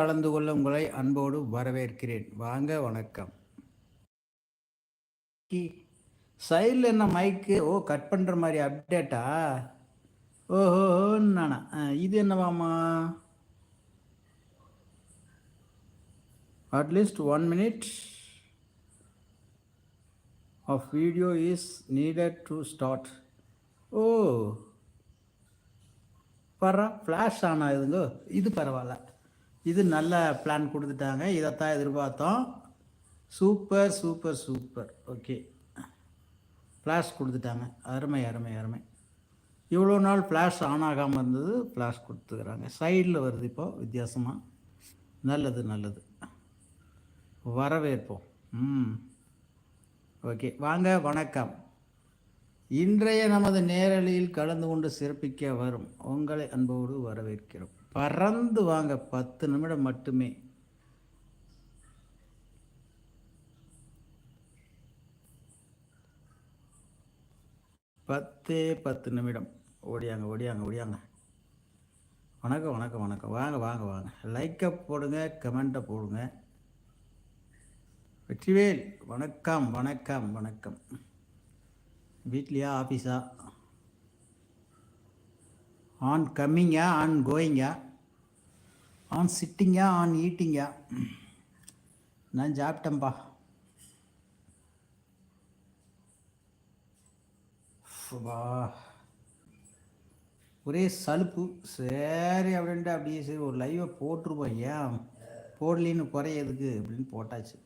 கலந்து கொள்ள உங்களை அன்போடு வரவேற்கிறேன். வாங்க வணக்கம். சைடில் என்ன மைக்கு? ஓ கட் பண்ணுற மாதிரி அப்டேட்டா ஓஹோன்னு நானா இது என்னவாமா at least one minute of video is needed to start ஓ. பரா ஃப்ளாஷ் ஆன் ஆகுதுங்கோ. இது பரவாயில்ல. இது நல்ல பிளான் கொடுத்துட்டாங்க. இதைத்தான் எதிர்பார்த்தோம். Super super super okay flash கொடுத்துட்டாங்க. அருமை அருமை அருமை. இவ்வளோ நாள் ஃப்ளாஷ் ஆன் ஆகாமல் இருந்தது. ஃப்ளாஷ் கொடுத்துக்கிறாங்க. சைடில் வருது இப்போ வித்தியாசமாக நல்லது நல்லது. வரவேற்போம். ம். ஓகே வாங்க வணக்கம். இன்றைய நமது நேரலியில் கலந்து கொண்டு சிறப்பிக்க வரும் உங்களை அன்போடு வரவேற்கிறோம். பறந்து வாங்க பத்து நிமிடம் மட்டுமே. பத்தே பத்து நிமிடம். ஓடியாங்க ஓடியாங்க ஓடியாங்க. வணக்கம் வணக்கம் வணக்கம். வாங்க வாங்க வாங்க. லைக்கை போடுங்க கமெண்ட்டை போடுங்க. வெற்றிவேல் வணக்கம் வணக்கம் வணக்கம். வீட்லையா ஆஃபீஸா ஆன் கம்மிங்கா ஆன் கோயிங்கா? ஆன் சிட்டிங்கா ஆன் ஈட்டிங்கா? நான் சாப்பிட்டேன்ப்பா வா ஒரே சலுப்பு. சரி அப்படின்ட்டு அப்படியே சரி ஒரு லைவை போட்டிருப்போம் ஏன்? போடலின்னு குறையதுக்கு அப்படின்னு போட்டாச்சு.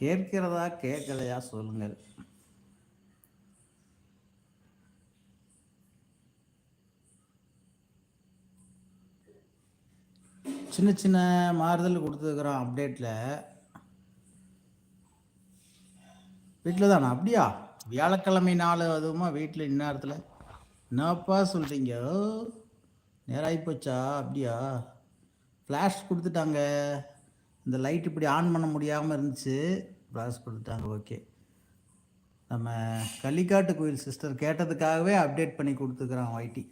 கேட்கிறதா கேட்கலையா சொல்லுங்கள். சின்ன சின்ன மாறுதல் கொடுத்துருக்குறோம் அப்டேட்டில் வீட்டில் தானே அப்படியா? வியாழக்கிழமை நாள் அதுவுமா வீட்டில் இந்நேரத்தில். என்னப்பா சொல்கிறீங்க நேராகி போச்சா? அப்படியா? ஃப்ளாஷ் கொடுத்துட்டாங்க. இந்த லைட் இப்படி ஆன் பண்ண முடியாமல் இருந்துச்சு. ப்ராசஸ் கொடுத்தாங்க ஓகே நம்ம கள்ளிக்காட்டு கோயில் சிஸ்டர் கேட்டதுக்காகவே அப்டேட் பண்ணி கொடுத்துக்குறோம் ஒய்டி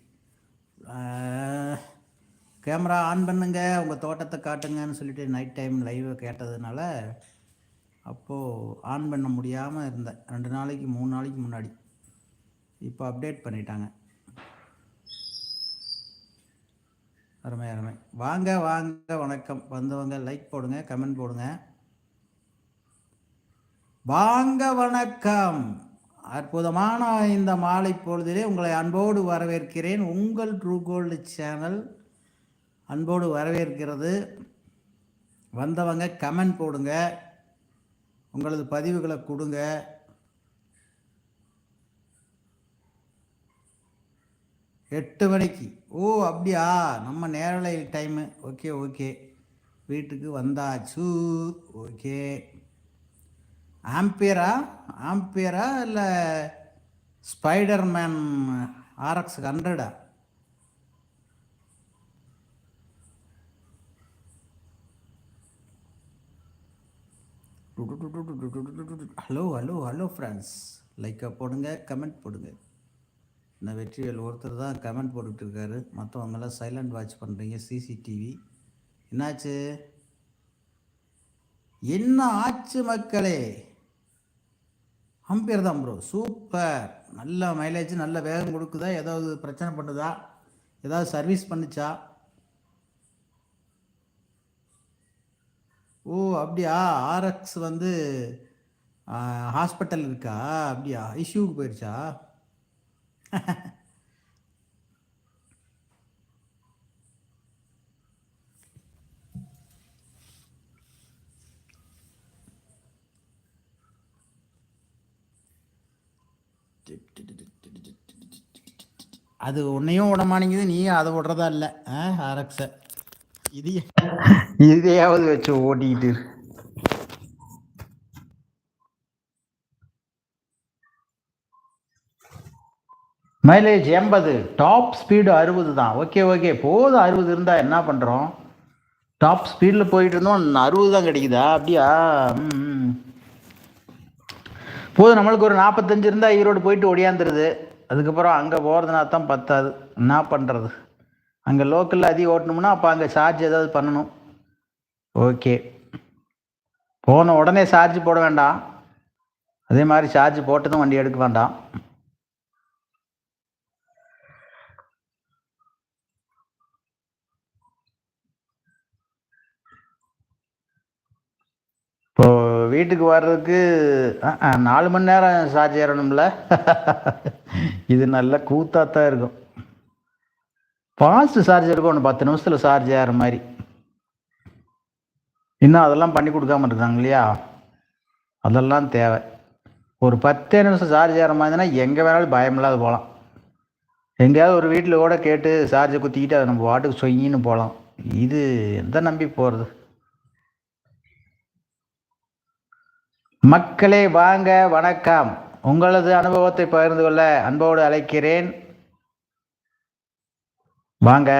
கேமரா ஆன் பண்ணுங்க. உங்கள் தோட்டத்தை காட்டுங்கன்னு சொல்லிட்டு நைட் டைம் லைவை கேட்டதுனால அப்போது ஆன் பண்ண முடியாமல் இருந்தேன். ரெண்டு நாளைக்கு மூணு நாளைக்கு முன்னாடி. இப்போ அப்டேட் பண்ணிட்டாங்க. அருமை அருமை. வாங்க வாங்க வணக்கம். வந்தவங்க லைக் போடுங்க கமெண்ட் போடுங்க. வாங்க வணக்கம். அற்புதமான இந்த மாலை பொழுதிலே உங்களை அன்போடு வரவேற்கிறேன். உங்கள் ட்ரூ கோல்டு சேனல் அன்போடு வரவேற்கிறது. வந்தவங்க கமெண்ட் போடுங்க. உங்களது பதிவுகளை கொடுங்க. எட்டு மணிக்கு. ஓ அப்படியா? நம்ம நேரலை டைமு ஓகே ஓகே. வீட்டுக்கு வந்தாச்சு. ஓகே. ஆம்பியரா ஆம்பியரா இல்லை ஸ்பைடர் மேன் ஆர்எக்ஸ் ஹண்ட்ரடா ஹலோ ஹலோ ஹலோ ஃப்ரெண்ட்ஸ் லைக்கை போடுங்க கமெண்ட் போடுங்க. இந்த வெற்றிவேல் ஒருத்தர் தான் கமெண்ட் போட்டுக்கிட்டு இருக்காரு மற்றவங்கெல்லாம் சைலண்ட் வாட்ச் பண்ணுறீங்க சிசிடிவி என்னாச்சு? என்ன ஆச்சு மக்களே? அம்பியர் தான் ப்ரோ சூப்பர். நல்ல மைலேஜ் நல்ல வேகம் கொடுக்குதா? ஏதாவது பிரச்சனை பண்ணுதா? ஏதாவது சர்வீஸ் பண்ணுச்சா? ஓ அப்படியா? ஆர்எக்ஸ் வந்து ஹாஸ்பிட்டல் இருக்கா? அப்படியா? இஷ்யூவுக்கு போயிடுச்சா அது உன்னையும் விட மாட்டேங்குது நீயும் அதை விடுறதா இல்லை. ஆர்எக்ஸை இது இதையாவது வச்சு ஓட்டிக்கிட்டு மைலேஜ் எண்பது. டாப் ஸ்பீடு அறுபது தான். ஓகே ஓகே போதும் அறுபது இருந்தால் என்ன பண்ணுறோம் டாப் ஸ்பீடில் போயிட்டு இருந்தோம் அறுபது தான் கிடைக்குதா? அப்படியா? போதும் நம்மளுக்கு ஒரு நாற்பத்தஞ்சு இருந்தால் ஈரோடு போயிட்டு ஒடியாந்துருது. அதுக்கப்புறம் அங்கே போகிறதுனா தான் பத்தாது. என்ன பண்ணுறது அங்கே லோக்கலில் அதிகம் ஓட்டணும்னா அப்போ அங்கே சார்ஜ் ஏதாவது பண்ணணும். ஓகே போன உடனே சார்ஜ் போட வேண்டாம். அதே மாதிரி சார்ஜ் போட்டதும் வண்டி எடுக்க வேண்டாம். இப்போ வீட்டுக்கு வர்றதுக்கு நாலு மணி நேரம் சார்ஜ் ஏறணும்ல? இது நல்ல கூத்தாக தான் இருக்கும். ஃபாஸ்ட் சார்ஜ் இருக்கும் ஒன்று பத்து நிமிஷத்தில் சார்ஜ் ஏற மாதிரி. இன்னும் அதெல்லாம் பண்ணி கொடுக்காம இருக்காங்க இல்லையா? அதெல்லாம் தேவை. ஒரு பத்தே நிமிஷம் சார்ஜ் ஏற மாதிரி இருந்ததுன்னா எங்கே வேணாலும் பயமில்லாத போகலாம் எங்கேயாவது ஒரு வீட்டில் கூட கேட்டு சார்ஜை குத்திக்கிட்டு அதை நம்ம வாட்டுக்கு சொயின்னு போகலாம் இது எந்த நம்பி போகிறது மக்களே வாங்க வணக்கம். உங்களது அனுபவத்தை பகிர்ந்து கொள்ள அன்போடு அழைக்கிறேன். வாங்க.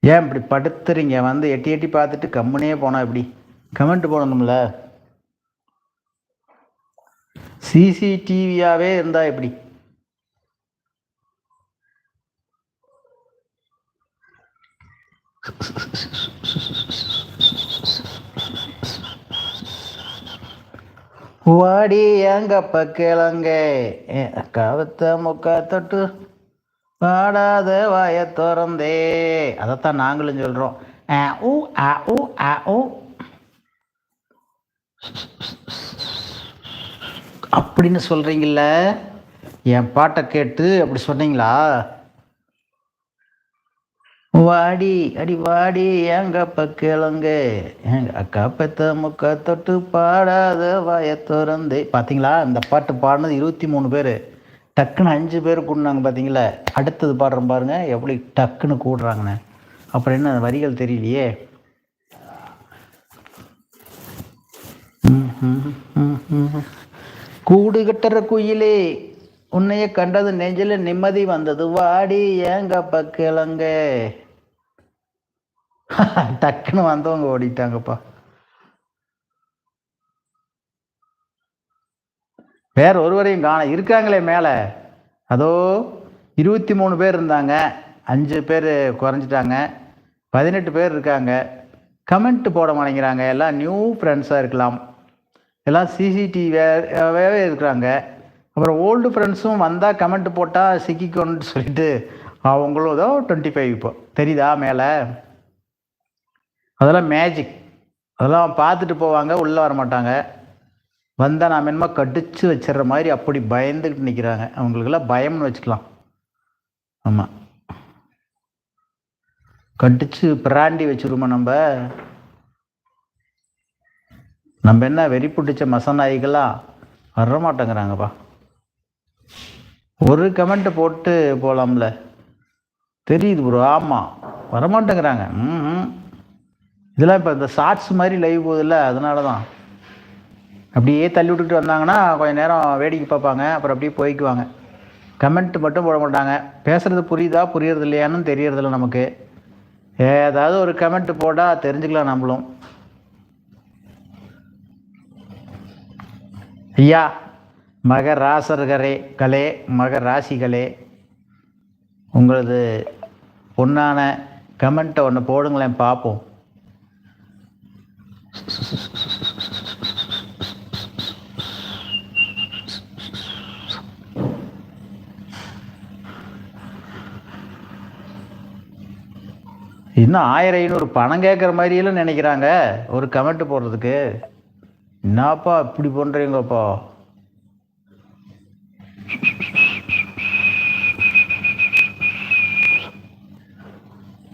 ஏன் இப்படி படுத்துறீங்க? வந்து எட்டி எட்டி பார்த்துட்டு கம்முனே போனோம் எப்படி? கமெண்ட் போடணும்ல. சிசிடிவியாவே இருந்தா எப்படி? வாடி எங்கப்ப கிழங்க கவுத்த முக்கா தொட்டு பாடாத வாய திறந்தே. அதைத்தான் நாங்களும் சொல்றோம். ஆ ஊ ஆ ஊ ஆ ஊ அப்படின்னு சொல்றீங்கல்ல? என் பாட்டை கேட்டு அப்படி சொன்னீங்களா? வாடி அடி வாடி எங்கப்ப கிழங்க. எங்க அக்கா பெத்த முக்கா தொட்டு பாடாத வாய திறந்து. பார்த்தீங்களா இந்த பாட்டு பாடினது இருபத்தி மூணு பேர். டக்குன்னு அஞ்சு பேர் கூடினாங்க பார்த்தீங்களா அடுத்தது பாடுறோம் பாருங்க எப்படி டக்குன்னு கூடுறாங்கன்னு. அப்புறம் என்ன அந்த வரிகள் தெரியலையே. ம், கூடு கட்டுற குயிலே உன்னைய கண்டது நெஞ்சில நிம்மதி வந்தது. வாடி ஏங்கப்பா கிழங்க. டக்குன்னு வந்தவங்க ஓடிட்டாங்கப்பா. வேற ஒருவரையும் காண இருக்காங்களே மேலே. அதோ இருபத்தி மூணு பேர் இருந்தாங்க. அஞ்சு பேர் குறைஞ்சிட்டாங்க. பதினெட்டு பேர் இருக்காங்க. கமெண்ட் போட மாட்டேங்கிறாங்க. எல்லாம் நியூ ஃப்ரெண்ட்ஸாக இருக்கலாம். எல்லாம் சிசிடிவியாகவே இருக்கிறாங்க. அப்புறம் ஓல்டு ஃப்ரெண்ட்ஸும் வந்தால் கமெண்ட் போட்டால் சிக்கிக்கணும்னு சொல்லிட்டு அவங்களும் ஏதோ டுவெண்ட்டி ஃபைவ் இப்போ. தெரியுதா மேலே? அதெல்லாம் மேஜிக் அதெல்லாம் பார்த்துட்டு போவாங்க உள்ளே வர மாட்டாங்க. வந்தால் நாம் என்னமோ கடிச்சு வச்சிடுற மாதிரி அப்படி பயந்துக்கிட்டு நிற்கிறாங்க அவங்களுக்கெல்லாம் பயம்னு வச்சுக்கலாம். ஆமாம் கடிச்சு பிராண்டி வச்சுருமா நம்ம? நம்ம என்ன வெறி பிடிச்ச மசநாய்களாம் வர மாட்டேங்கிறாங்கப்பா ஒரு கமெண்ட்டு போட்டு போகலாம்ல தெரியுது ப்ரோ ஆமாம் வரமாட்டேங்கிறாங்க. ம் இதெல்லாம் இப்போ இந்த ஷார்ட்ஸ் மாதிரி லைவ் போகுதுல்ல அதனால தான் அப்படியே தள்ளி விட்டுக்கிட்டு வந்தாங்கன்னா கொஞ்சம் நேரம் வேடிக்கை பார்ப்பாங்க அப்புறம் அப்படியே போய்க்குவாங்க. கமெண்ட் மட்டும் போட மாட்டாங்க. பேசுகிறது புரியுதா புரியறது இல்லையான்னு தெரியறதில்ல நமக்கு. ஏதாவது ஒரு கமெண்ட் போட்டால் தெரிஞ்சுக்கலாம் நம்மளும். ஐயா மக ராசர்களே கலே மக ராசிகளே உங்களது பொன்னான கமெண்ட்டை ஒன்று போடுங்களேன் பார்ப்போம். இன்னும் ஆயிரம் ஐநூறு பணம் கேட்குற மாதிரியெல்லாம் நினைக்கிறாங்க? ஒரு கமெண்ட் போடுறதுக்கு. என்னப்பா இப்படி பண்ணுறீங்கப்பா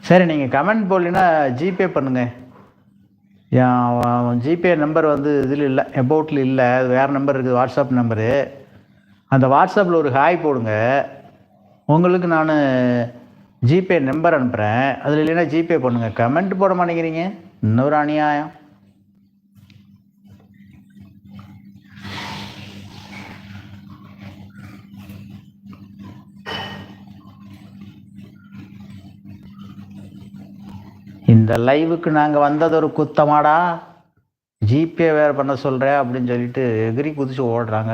சரி நீங்கள் கமெண்ட் போடலைன்னா ஜிபே பண்ணுங்கள் என் ஜிபே நம்பர் வந்து இதில் இல்லை அபவுட்டில் இல்லை அது வேறு நம்பர் இருக்குது வாட்ஸ்அப் நம்பரு. அந்த வாட்ஸ்அப்பில் ஒரு ஹாய் போடுங்க. உங்களுக்கு நான் ஜிபே நம்பர் அனுப்புகிறேன் அதில் இல்லைன்னா ஜிபே பண்ணுங்கள் கமெண்ட் போட மாட்டேங்கிறீங்க. இன்னொரு அநியாயம். இந்த லைவுக்கு நாங்கள் வந்தது ஒரு குத்தமாடா ஜிபே வேறு பண்ண சொல்கிறேன் அப்படின்னு சொல்லிட்டு எகிரி குதிச்சு ஓடுறாங்க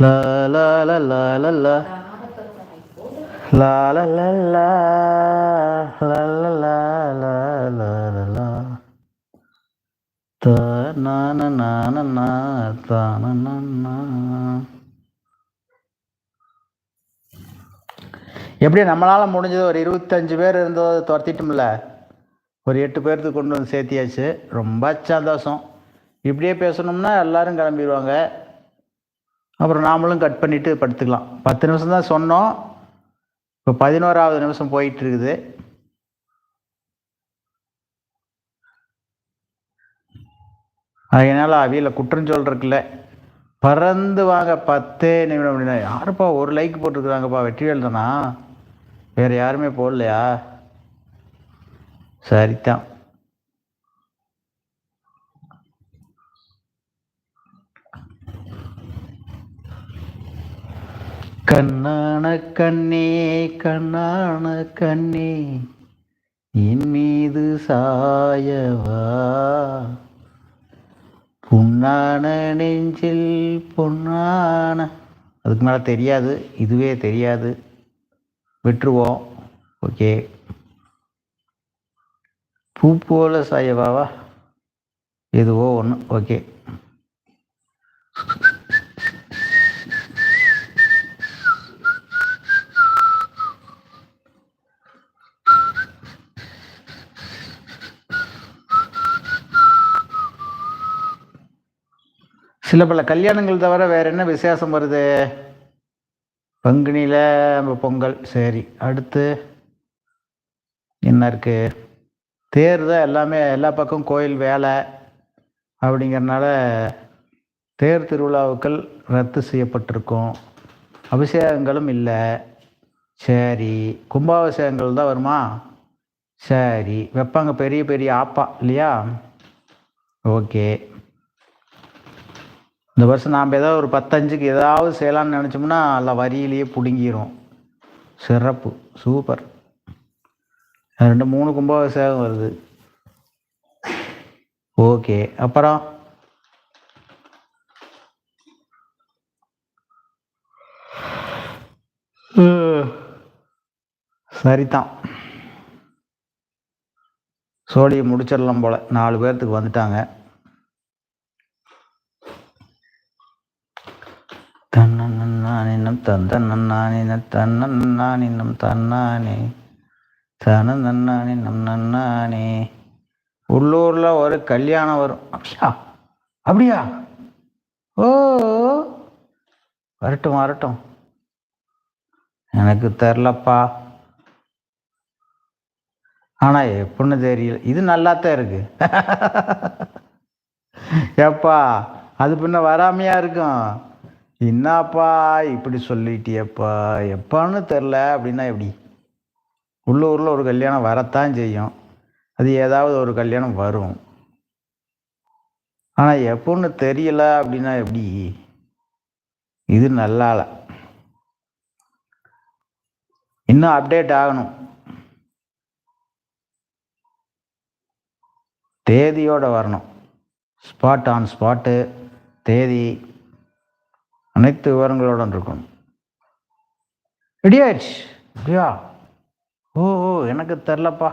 லா எப்படி நம்மளால் முடிஞ்சது ஒரு இருபத்தஞ்சு பேர் இருந்தது துரத்திட்டோம்ல. ஒரு எட்டு பேர்த்துக்கு கொண்டு வந்து சேர்த்தியாச்சு. ரொம்ப சந்தோஷம். இப்படியே பேசணும்னா எல்லாரும் கிளம்பிடுவாங்க. அப்புறம் நாமளும் கட் பண்ணிவிட்டு படுத்துக்கலாம். பத்து நிமிஷம் தான் சொன்னோம். இப்போ பதினோராவது நிமிஷம் போயிட்டு இருக்குது. அதனால் அவியில் குற்றம் பறந்து வாங்க பத்தே நிமிடம் அப்படின்னா யாருப்பா ஒரு லைக் போட்டிருக்குறாங்கப்பா வெற்றிவேல் தானா? வேறு யாருமே போடலையா? சரிதான். கண்ணான கண்ணே கண்ணான கண்ணே என் மீது சாயவா? புண்ணான நெஞ்சில் பொன்னான. அதுக்கு மேலே தெரியாது இதுவே தெரியாது. விட்டுருவோம். ஓகே. பூ போல சாயவாவா? எதுவோ ஒன்று ஓகே. சில பல கல்யாணங்கள் தவிர வேற என்ன விசேஷம் வருது? பங்குனியில் நம்ம பொங்கல். சரி அடுத்து என்ன இருக்கு? தேர் தான் எல்லாமே எல்லா பக்கம் கோயில் வேலை அப்படிங்கிறனால தேர் திருவிழாவுக்கள் ரத்து செய்யப்பட்டிருக்கும். அபிஷேகங்களும் இல்லை. சரி கும்பாபிஷேகங்கள் தான் வருமா? சரி வைப்பாங்க பெரிய பெரிய ஆப்பா இல்லையா? ஓகே. இந்த வருஷம் நாம் ஏதாவது ஒரு பத்தஞ்சுக்கு ஏதாவது செய்யலாம்னு நினச்சோம்னா எல்லாம் வரியிலேயே பிடுங்கிரும். சிறப்பு. சூப்பர். ரெண்டு மூணு கும்பாபிஷேகம் வருது. ஓகே. அப்புறம்? சரிதான் சோழியை முடிச்சிடலாம் போல். நாலு பேர்த்துக்கு வந்துட்டாங்க. தன்னன்னானினம் தந்தன்னானின தன்னன்னானினம் தன்னானே. தனநன்னானினம் நன்னானே. உள்ளூரில் ஒரு கல்யாணம் வரும். அப்படியா? அப்படியா? ஓ வரட்டும் வரட்டும். எனக்கு தெரிலப்பா. ஆனால் எப்படின்னு தெரியல. இது நல்லாத்தான் இருக்கு. ஏப்பா அது பின்ன வராமையா இருக்கும்? என்னப்பா இப்படி சொல்லிட்டியப்பா? எப்பான்னு தெரில. அப்படின்னா எப்படி? உள்ளூரில் ஒரு கல்யாணம் வரத்தான் செய்யும். அது ஏதாவது ஒரு கல்யாணம் வரும். ஆனால் எப்போன்னு தெரியல அப்படின்னா எப்படி? இது நல்லால. இன்னும் அப்டேட் ஆகணும். தேதியோடு வரணும். ஸ்பாட் ஆன் ஸ்பாட்டு தேதி அனைத்து விவரங்களுடன் இருக்கணும் ரெடியாச்சு அப்படியா? ஓ ஓ எனக்கு தெரிலப்பா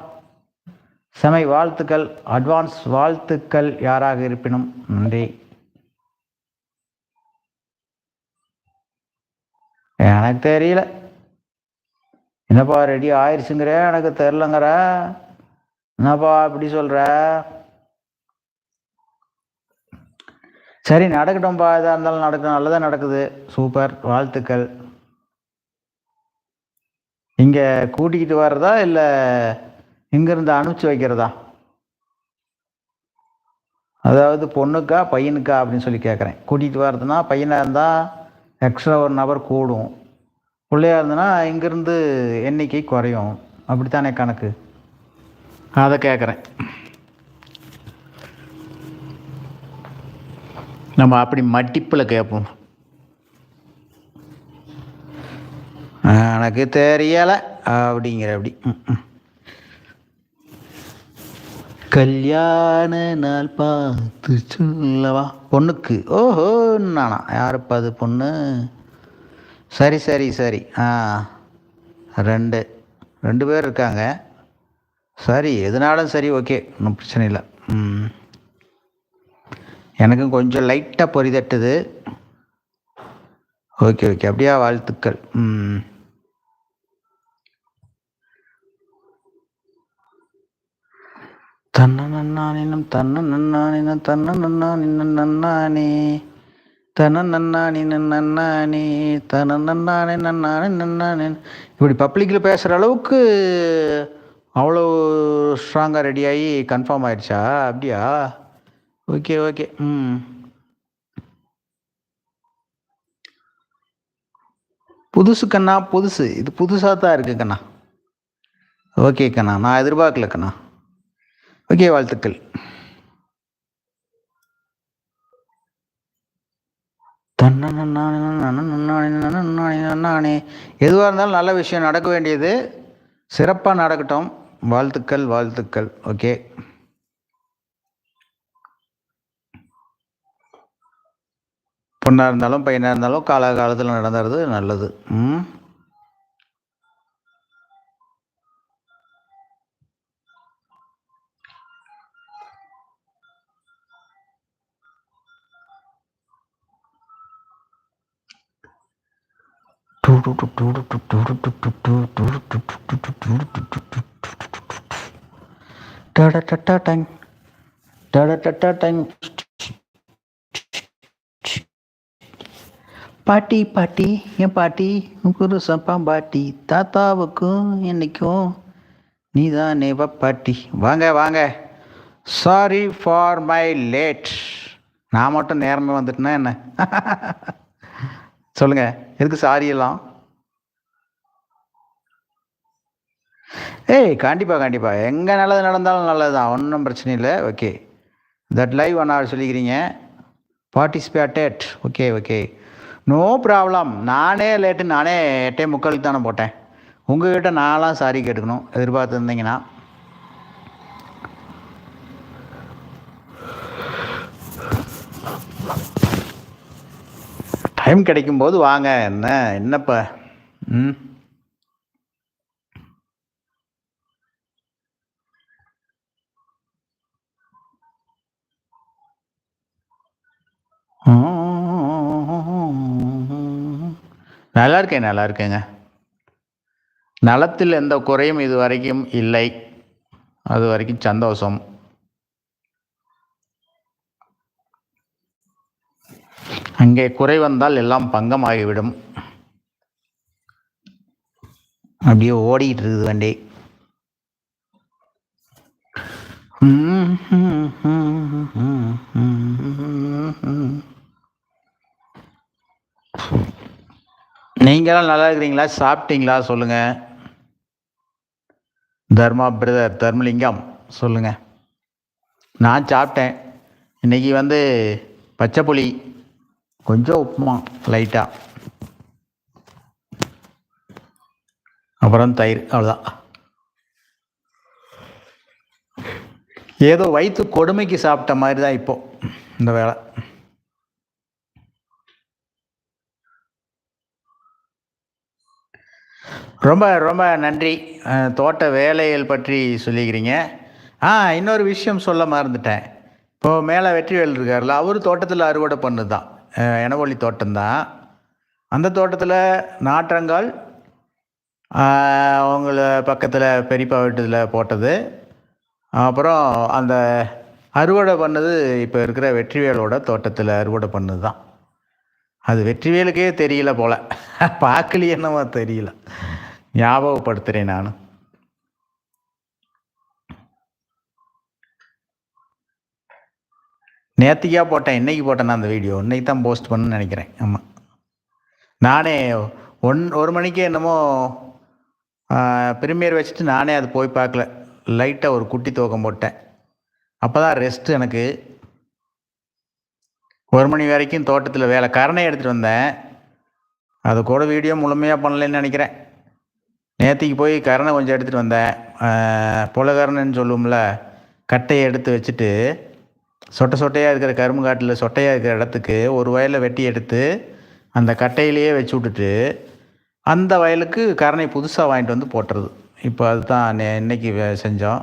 செமை வாழ்த்துக்கள் அட்வான்ஸ் வாழ்த்துக்கள் யாராக இருப்பினும். நன்றி. எனக்கு தெரியல. என்னப்பா ரெடி ஆயிடுச்சுங்கிற எனக்கு தெரிலங்கிற என்னப்பா இப்படி சொல்கிற சரி நடக்கட்டும்பா. எதாக இருந்தாலும் நடக்கும் நல்லதாக நடக்குது. சூப்பர். வாழ்த்துக்கள். இங்கே கூட்டிக்கிட்டு வர்றதா? இல்லை இங்கேருந்து அனுப்பிச்சு வைக்கிறதா? அதாவது பொண்ணுக்கா பையனுக்கா அப்படின்னு சொல்லி கேட்குறேன் கூட்டிகிட்டு வர்றதுனா பையனாக இருந்தால் எக்ஸ்ட்ரா ஒரு நபர் கூடும். பிள்ளையா இருந்ததுன்னா இங்கேருந்து எண்ணிக்கை குறையும். அப்படித்தானே கணக்கு? அதை கேட்குறேன் நம்ம அப்படி மட்டிப்பில் கேட்போம் எனக்கு தெரியலை. அப்படிங்கிற அப்படி ம், ம். கல்யாண நாள் பார்த்து சொல்லவா பொண்ணுக்கு. ஓஹோ நானா? யாருப்பா அது பொண்ணு? சரி சரி சரி. ஆ ரெண்டு. ரெண்டு பேர் இருக்காங்க. சரி எதுனாலும் சரி ஓகே. ஒன்றும் பிரச்சனை இல்லை. ம். எனக்கும் கொஞ்சம் லைட்டாக பொறிதட்டுது. ஓகே ஓகே அப்படியா வாழ்த்துக்கள். ம். தன்ன நன்னானினம் தன்ன நன்னானினம் தன்ன நன்னானினம் நன்னானே தன நன்னானி நன்னானே தன நன்னானே நன்னானே நன்னானே இப்படி பப்ளிக்கில் பேசுகிற அளவுக்கு அவ்வளோ ஸ்ட்ராங்காக ரெடியாகி கன்ஃபார்ம் ஆயிடுச்சா? அப்படியா? ஓகே ஓகே ம் புதுசு கண்ணா புதுசு. இது புதுசாக தான் இருக்குது கண்ணா. ஓகே கண்ணா. நான் எதிர்பார்க்கல கண்ணா. ஓகே வாழ்த்துக்கள். எதுவாக இருந்தாலும் நல்ல விஷயம் நடக்க வேண்டியது சிறப்பாக நடக்கட்டும். வாழ்த்துக்கள் வாழ்த்துக்கள். ஓகே பொண்ணாக இருந்தாலும் பையனாக இருந்தாலும் காலகாலத்தில் நடந்துறது நல்லது ம் டடடடடங். டடடடடங். பாட்டி பாட்டி என் பாட்டி குரு சப்பா பாட்டி தாத்தாவுக்கும் என்னைக்கும் நீதானே வா பாட்டி. வாங்க வாங்க. சாரி ஃபார் மை லேட் நான் மட்டும் நேரமே வந்துட்டேன்னா என்ன? சொல்லுங்க எதுக்கு சாரி எல்லாம்? ஏய் கண்டிப்பாக கண்டிப்பாக எங்கே நல்லது நடந்தாலும் நல்லது தான் ஒன்றும் பிரச்சனை இல்லை. Okay that live one hour சொல்லிக்கிறீங்க. Participated okay okay no problem நானே லேட்டு நானே எட்டே முக்காலுக்கு தானே போட்டேன். உங்ககிட்ட நான்லாம் சாரி கேட்டுக்கணும் எதிர்பார்த்துருந்தீங்கன்னா. டைம் கிடைக்கும்போது வாங்க. என்ன என்னப்பா? ம்? நல்லா இருக்கேன் நல்லா இருக்கேங்க நலத்தில் எந்த குறையும் இது வரைக்கும் இல்லை. அது வரைக்கும் சந்தோஷம். அங்கே குறை வந்தால் எல்லாம் பங்கமாகிவிடும். அப்படியே ஓடிக்கிட்டு இருக்குது வண்டி நீங்களாம் நல்லா இருக்கிறீங்களா? சாப்பிட்டீங்களா? சொல்லுங்க. தர்மா பிரதர் தர்மலிங்கம் சொல்லுங்க. நான் சாப்பிட்டேன். இன்றைக்கி வந்து பச்சை புளி கொஞ்சம் உப்புமா லைட்டாக அப்புறம் தயிர் அவ்வளோதான் ஏதோ வயிற்று கொடுமைக்கு சாப்பிட்ட மாதிரி தான் இப்போது இந்த வேலை. ரொம்ப ரொம்ப நன்றி. தோட்ட வேலைகள் பற்றி சொல்லிக்கிறீங்க. ஆ இன்னொரு விஷயம் சொல்ல மறந்துட்டேன். இப்போது மேலே வெற்றிவேல் இருக்கார்ல அவர் தோட்டத்தில் அறுவடை பண்ணது தான் எனவொழி தோட்டம்தான். அந்த தோட்டத்தில் நாற்றங்கால் அவங்கள பக்கத்தில் பெரியப்பா வீட்டில் போட்டது. அப்புறம் அந்த அறுவடை பண்ணது இப்போ இருக்கிற வெற்றிவேலோட தோட்டத்தில் அறுவடை பண்ணது தான் அது வெற்றிவேலுக்கே தெரியல போல். பார்க்கலையே என்னவோ தெரியல. ஞாபகப்படுத்துகிறேன் நான். நேத்திக்கா போட்டேன் இன்னைக்கு போட்டேன் அந்த வீடியோ. இன்னைக்கு தான் போஸ்ட் பண்ணணும்னு நினைக்கிறேன். ஆமாம் நானே ஒன் ஒரு மணிக்கே என்னமோ ப்ரீமியர் வச்சுட்டு நானே அது போய் பார்க்கல. லைட்டாக ஒரு குட்டி தூக்கம் போட்டேன். அப்போ தான் ரெஸ்ட் எனக்கு. ஒரு மணி வரைக்கும் தோட்டத்தில் வேலை. கரணை எடுத்துகிட்டு வந்தேன். அது கூட வீடியோ முழுமையாக பண்ணலைன்னு நினைக்கிறேன். நேற்றுக்கு போய் கரணை கொஞ்சம் எடுத்துகிட்டு வந்தேன். புலகரணன்னு சொல்லுவோம்ல கட்டையை எடுத்து வச்சுட்டு சொட்டை சொட்டையாக இருக்கிற கரும்பு காட்டில் சொட்டையாக இருக்கிற இடத்துக்கு ஒரு வயலில் வெட்டி எடுத்து அந்த கட்டையிலேயே வச்சு விட்டுட்டு அந்த வயலுக்கு கரணை புதுசாக வாங்கிட்டு வந்து போட்டுறது. இப்போ அதுதான் நே இன்னைக்கு செஞ்சோம்.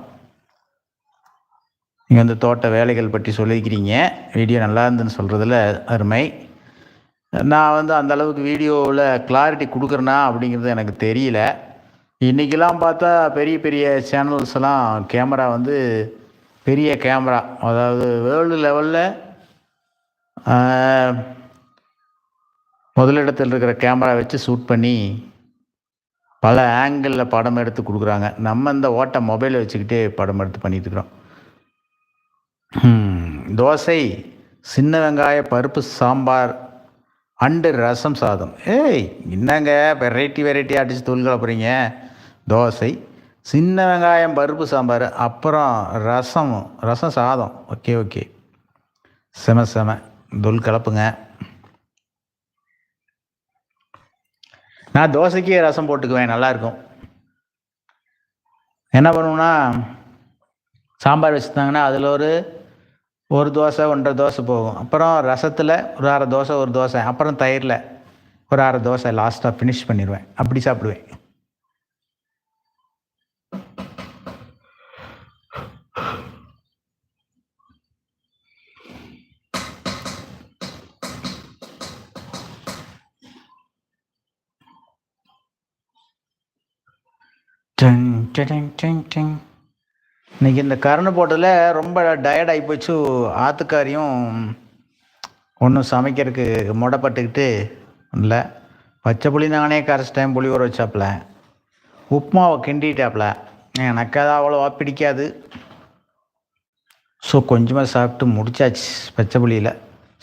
நீங்கள் வந்து தோட்ட வேலைகள் பற்றி சொல்லியிருக்கிறீங்க. வீடியோ நல்லா இருந்துன்னு சொல்கிறதுல அருமை. நான் வந்து அந்த அளவுக்கு வீடியோவில் கிளாரிட்டி கொடுக்குறேனா அப்படிங்கிறது எனக்கு தெரியல. இன்றைக்கெல்லாம் பார்த்தா பெரிய பெரிய சேனல்ஸ்லாம் கேமரா வந்து பெரிய கேமரா அதாவது வேர்ல்டு லெவலில் முதலிடத்தில் இருக்கிற கேமரா வச்சு ஷூட் பண்ணி பல ஆங்கிளில் படம் எடுத்து கொடுக்குறாங்க. நம்ம இந்த ஓட்ட மொபைலை வச்சுக்கிட்டே படம் எடுத்து பண்ணிட்டு இருக்கிறோம். தோசை சின்ன வெங்காய பருப்பு சாம்பார் அண்டு ரசம் சாதம். ஏய் என்னங்க வெரைட்டி வெரைட்டி அடித்து தூள் கலப்புறீங்க தோசை சின்ன வெங்காயம் பருப்பு சாம்பார் அப்புறம் ரசம் ரசம் சாதம். Okay okay. செம செம. தொல் கலப்புங்க. நான் தோசைக்கே ரசம் போட்டுக்குவேன் நல்லாயிருக்கும். என்ன பண்ணுவோம்னா சாம்பார் வச்சுருந்தாங்கன்னா அதில் ஒரு ஒரு தோசை ஒன்றரை தோசை போகும். அப்புறம் ரசத்தில் ஒரு அரை தோசை ஒரு தோசை. அப்புறம் தயிரில் ஒரு அரை தோசை லாஸ்ட்டாக ஃபினிஷ் பண்ணிடுவேன். அப்படி சாப்பிடுவேன். டங் இன்னைக்கு இந்த கரண்ட் போட்டதில் ரொம்ப டயர்ட் ஆகி போச்சு. ஆத்துக்காரியும் ஒன்றும் சமைக்கிறதுக்கு முடப்பட்டுக்கிட்டு இல்லை. பச்சை புளி நானே கரைச்சிட்டேன் புளி ஊற வச்சாப்புல. உப்புமாவை கிண்டிட்டாப்புல. எனக்கு அது அவ்வளோவா பிடிக்காது. ஸோ கொஞ்சமாக சாப்பிட்டு முடிச்சாச்சு பச்சை புளியில்.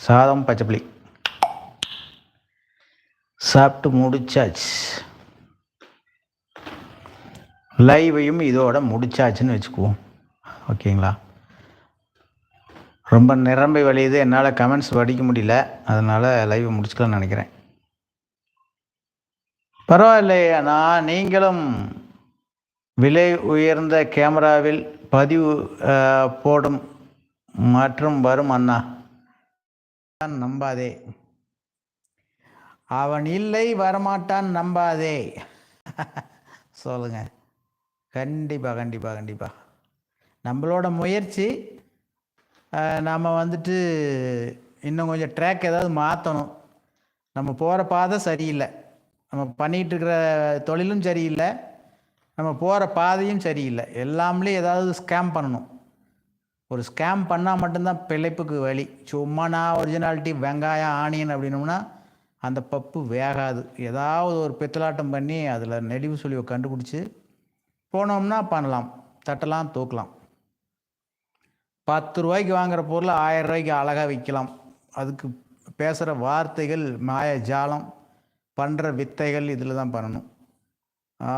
சாதம் பச்சை புளி. சாப்பிட்டு முடிச்சாச்சு. லைவையும் இதோட முடிச்சாச்சுன்னு வச்சுக்குவோம். ஓகேங்களா? ரொம்ப நிரம்பி வழியுது. என்னால் கமெண்ட்ஸ் படிக்க முடியல. அதனால் லைவை முடிச்சுக்கலாம்னு நினைக்கிறேன். பரவாயில்லையே. நான் நீங்களும் விலை உயர்ந்த கேமராவில் பதிவு போடும் மற்றும் வரும் அண்ணா. தான் நம்பாதே. அவன் இல்லை வரமாட்டான் நம்பாதே. சொல்லுங்கள் கண்டிப்பாக கண்டிப்பாக கண்டிப்பாக நம்மளோட முயற்சி நாம் வந்துட்டு இன்னும் கொஞ்சம் ட்ராக் ஏதாவது மாற்றணும் நம்ம போகிற பாதை சரியில்லை. நம்ம பண்ணிகிட்டு இருக்கிற தொழிலும் சரியில்லை. நம்ம போகிற பாதையும் சரியில்லை. எல்லாமே ஏதாவது ஸ்கேம் பண்ணணும். ஒரு ஸ்கேம் பண்ணால் மட்டும்தான் பிழைப்புக்கு வழி. சும்மா நான் ஒரிஜினாலிட்டி வெங்காயம் ஆனியன் அப்படின்னோம்னா அந்த பப்பு வேகாது. ஏதாவது ஒரு பித்தலாட்டம் பண்ணி அதில் நெடிவு சுழிவை கண்டுபிடிச்சி போனோம்னா பண்ணலாம். தட்டலாம் தூக்கலாம். பத்து ரூபாய்க்கு வாங்குற பொருளை ஆயிரம் ரூபாய்க்கு அழகாக விற்கலாம் அதுக்கு பேசுகிற வார்த்தைகள் மாய ஜாலம் பண்ணுற வித்தைகள் இதில் தான் பண்ணணும்.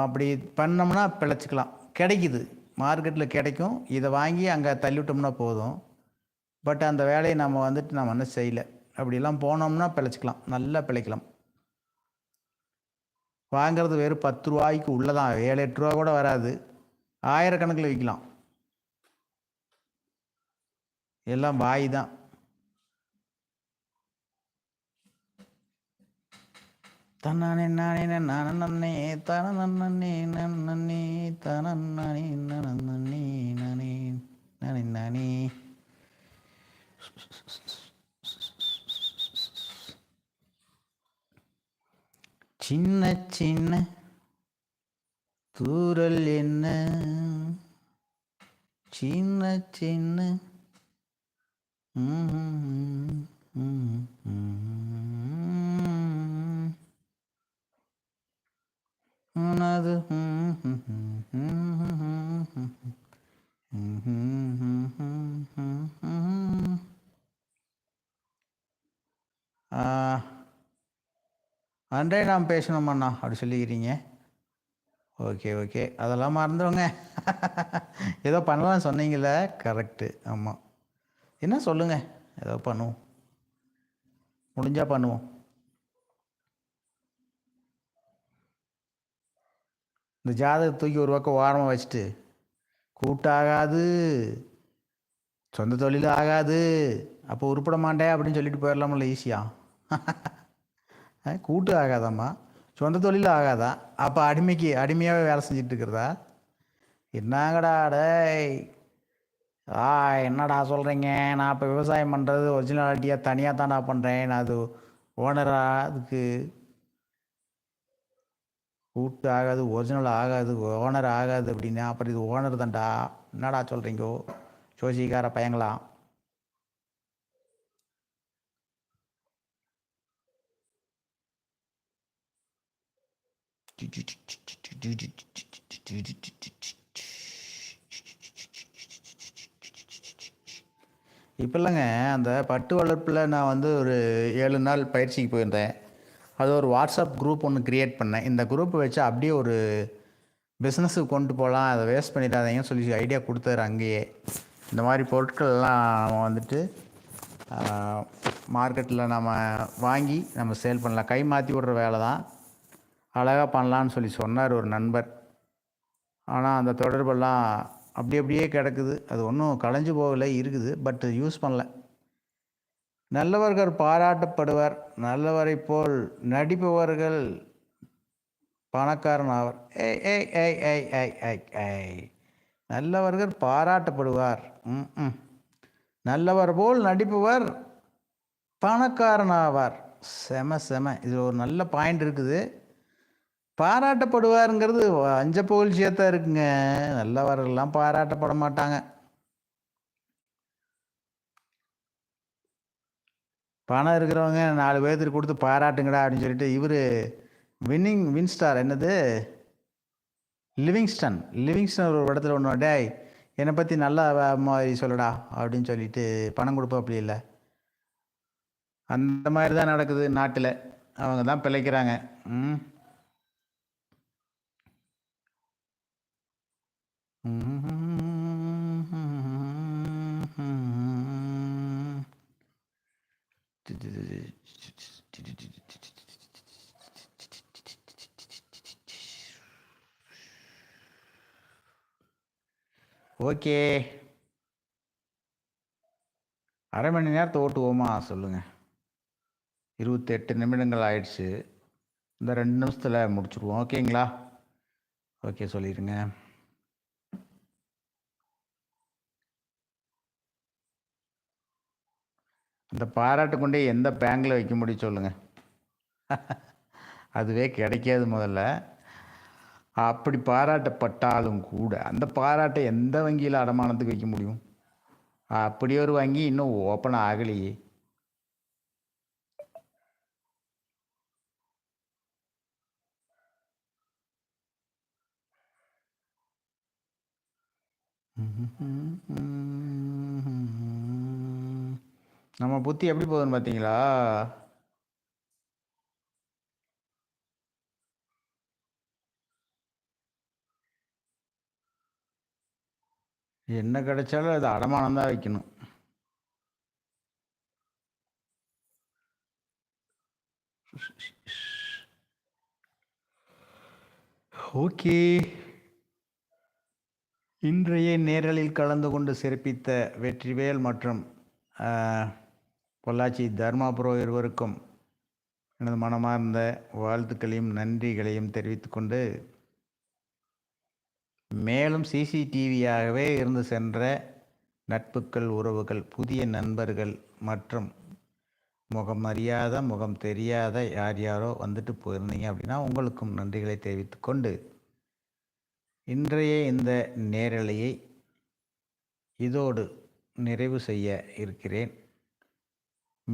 அப்படி பண்ணோம்னா பிழைச்சிக்கலாம். கிடைக்குது. மார்க்கெட்டில் கிடைக்கும். இதை வாங்கி அங்கே தள்ளிவிட்டோம்னா போதும். பட் அந்த வேலையை நம்ம வந்துட்டு நம்ம என்ன செய்யலை? அப்படிலாம் போனோம்னா பிழைச்சிக்கலாம். நல்லா பிழைக்கலாம். வாங்குறது வெறும் பத்து ரூபாய்க்கு உள்ளதான் ஏழு எட்டு ரூபா கூட வராது ஆயிரக்கணக்கில் விற்கலாம் எல்லாம் வாய் தான் தன்னே நானே நானே நன்னே தன நன்னே நன்னே தன நானே நன்னே நானே நானே நானே சின்ன சின்ன தூரல் என்ன? சின்ன சின்ன ம், உனது ஆ. அன்றே நாம் பேசணுமாண்ணா அப்படி சொல்லிக்கிறீங்க. Okay okay. அதெல்லாம் மறந்துடுங்க ஏதோ பண்ணலாம் சொன்னீங்களே கரெக்டு ஆமாம் என்ன சொல்லுங்க? ஏதோ பண்ணுவோம். முடிஞ்சா பண்ணுவோம். இந்த ஜாதகத்தை தூக்கி ஒரு பக்கம் ஓரமாக வச்சுட்டு கூட்டாகாது சொந்த தொழில் ஆகாது அப்போ உருப்பிட மாட்டேன் அப்படின்னு சொல்லிட்டு போயிடலாம்ல ஈஸியாக கூட்டு ஆகாதாம்மா. சொந்த தொழில் ஆகாதா? அப்போ அடிமைக்கு அடிமையாகவே வேலை செஞ்சுட்டு இருக்கிறதா என்னங்கடா டேய்? ஆ என்னடா சொல்கிறீங்க நான் இப்போ விவசாயம் பண்ணுறது ஒரிஜினாலிட்டியாக தனியாக தான்டா பண்ணுறேன் நான் அது ஓனரா அதுக்கு கூட்டு ஆகாது ஒரிஜினல் ஆகாது ஓனர் ஆகாது அப்படின்னா அப்புறம் இது ஓனர் தான்டா. என்னடா சொல்கிறீங்கோ ஜோசிக்கார பயங்களாம் இப்போ இல்லைங்க அந்த பட்டு வளர்ப்பில் நான் வந்து ஒரு ஏழு நாள் பயிற்சிக்கு போயிருந்தேன். அது ஒரு வாட்ஸ்அப் குரூப் ஒன்று க்ரியேட் பண்ணேன். இந்த குரூப்பை வச்சு அப்படியே ஒரு பிஸ்னஸுக்கு கொண்டு போகலாம் அதை வேஸ்ட் பண்ணிடாதீங்கன்னு சொல்லி ஐடியா கொடுத்தாரு அங்கேயே. இந்த மாதிரி பொருட்கள்லாம் வந்துட்டு மார்க்கெட்டில் நம்ம வாங்கி நம்ம சேல் பண்ணலாம். கை மாற்றி விடுற வேலை தான். அழகாக பண்ணலான்னு சொல்லி சொன்னார் ஒரு நண்பர். ஆனால் அந்த தொடர்பெல்லாம் அப்படி அப்படியே கிடக்குது. அது ஒன்றும் களைஞ்சு போகலை இருக்குது பட் யூஸ் பண்ணல. நல்லவர்கள் பாராட்டப்படுவர் நல்லவரை போல் நடிப்பவர்கள் பணக்காரன் ஆவர். ஏய் ஏய் ஏய் ஏய் ஏய் ஏய் ஏய். நல்லவர்கள் பாராட்டப்படுவார். ம் ம். நல்லவர் போல் நடிப்பவர் பணக்காரன் ஆவார். செம செம. இது ஒரு நல்ல பாயிண்ட் இருக்குது. பாராட்டப்படுவாருங்கிறது அஞ்ச புகழ்ச்சியாக தான் இருக்குங்க. நல்லவர்கள்லாம் பாராட்டப்பட மாட்டாங்க. பணம் இருக்கிறவங்க நாலு பேர்த்துக்கு கொடுத்து பாராட்டுங்கடா அப்படின்னு சொல்லிட்டு இவர் வின்னிங் வின் ஸ்டார் என்னது? லிவிங்ஸ்டன். லிவிங்ஸ்டன் ஒரு இடத்துல ஒன்று டேய் என்னை பற்றி நல்லா மாதிரி சொல்லடா அப்படின்னு சொல்லிட்டு பணம் கொடுப்போம் அப்படி இல்லை. அந்த மாதிரி தான் நடக்குது நாட்டில். அவங்க தான் பிழைக்கிறாங்க. ம். ஓகே. அரை மணி நேரத்தை ஓட்டுவோமா? சொல்லுங்கள் இருபத்தெட்டு நிமிடங்கள் ஆயிடுச்சு. இந்த ரெண்டு நிமிஷத்தில் முடிச்சுருவோம் ஓகேங்களா? ஓகே சொல்லிடுங்க. அந்த பாராட்டு கொண்டே எந்த பேங்கில் வைக்க முடியும் சொல்லுங்கள் அதுவே கிடைக்காது முதல்ல. அப்படி பாராட்டப்பட்டாலும் கூட அந்த பாராட்டை எந்த வங்கியில் அடமானத்துக்கு வைக்க முடியும்? அப்படி ஒரு வங்கி இன்னும் ஓப்பன் ஆகலையே. நம்ம புத்தி எப்படி போகுதுன்னு பார்த்தீங்களா என்ன கிடைச்சாலும் அது அடமானம் தான் வைக்கணும். ஓகே. இன்றைய நேரலில் கலந்து கொண்டு சிறப்பித்த வெற்றிவேல் மற்றும் பொள்ளாச்சி தர்மாபுரோ இருவருக்கும் எனது மனமார்ந்த வாழ்த்துக்களையும் நன்றிகளையும் தெரிவித்துக்கொண்டு மேலும் சிசிடிவியாகவே இருந்து சென்ற நட்புகள் உறவுகள் புதிய நண்பர்கள் மற்றும் முகம் அறியாத முகம் தெரியாத யார் யாரோ வந்துட்டு போயிருந்தீங்க அப்படின்னா உங்களுக்கும் நன்றிகளை தெரிவித்துக்கொண்டு இன்றைய இந்த நேரலையை இதோடு நிறைவு செய்ய இருக்கிறேன்.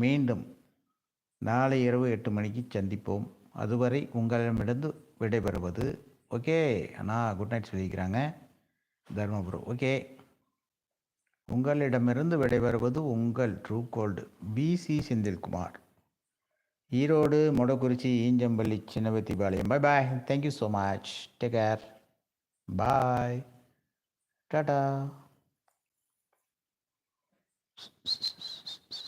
மீண்டும் நாளை இரவு எட்டு மணிக்கு சந்திப்போம். அதுவரை உங்களிடமிருந்து விடைபெறுவது ஓகே அண்ணா குட் நைட் சொல்லிக்கிறாங்க தர்மபுரம் ஓகே. உங்களிடமிருந்து விடைபெறுவது உங்கள் true gold PC Senthilkumar. Erode Modakkurichi Enjampalli Chinnavathi Palayam bye bye thank you so much take care bye Tata